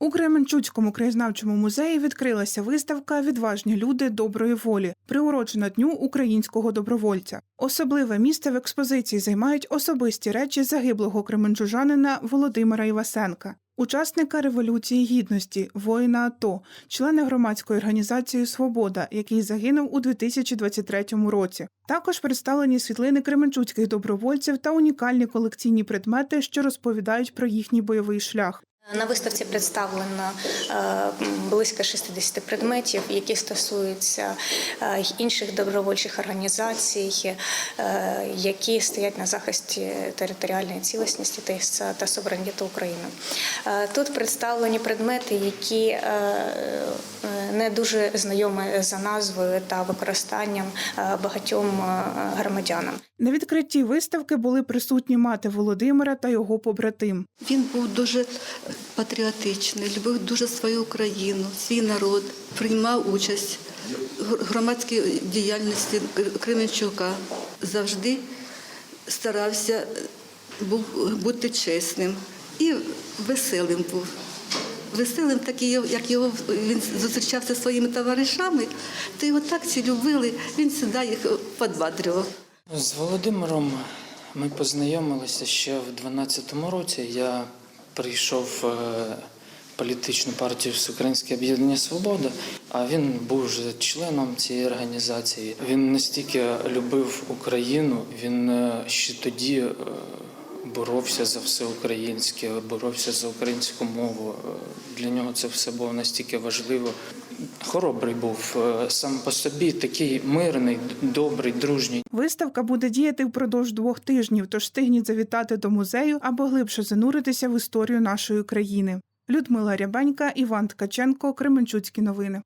У Кременчуцькому краєзнавчому музеї відкрилася виставка Відважні люди доброї волі, приурочена дню українського добровольця. Особливе місце в експозиції займають особисті речі загиблого кременчужанина Володимира Івасенка, учасника Революції Гідності, воїна АТО, члена громадської організації Свобода, який загинув у 2023 році. Також представлені світлини кременчуцьких добровольців та унікальні колекційні предмети, що розповідають про їхній бойовий шлях. На виставці представлено е, близько 60 предметів, які стосуються е, інших добровольчих організацій, е, які стоять на захисті територіальної цілісності та- суверенітету України. Тут представлені предмети, які не дуже знайомі за назвою та використанням е, багатьом е, громадянам. На відкритті виставки були присутні мати Володимира та його побратим. Він був дуже патріотичний, любив дуже свою Україну, свій народ, приймав участь в громадській діяльності Кременчука. Завжди старався був бути чесним і веселим був. Веселим, так і його- як його він зустрічався зі своїми товаришами, то його так всі любили, він завжди їх підбадрював. З Володимиром ми познайомилися ще в 12-му році. Я прийшов е, в політичну партію Всеукраїнське об'єднання Свобода, а він був вже членом цієї організації. Він настільки любив Україну, він е, ще тоді е, боровся за все українське, боровся за українську мову. Для нього це все було настільки важливо. Хоробрий був е, сам по собі, такий мирний, добрий, дружній. Виставка буде діяти впродовж двох тижнів, тож встигніть завітати до музею або глибше зануритися в історію нашої країни. Людмила Рябенька, Іван Ткаченко, Кременчуцькі новини.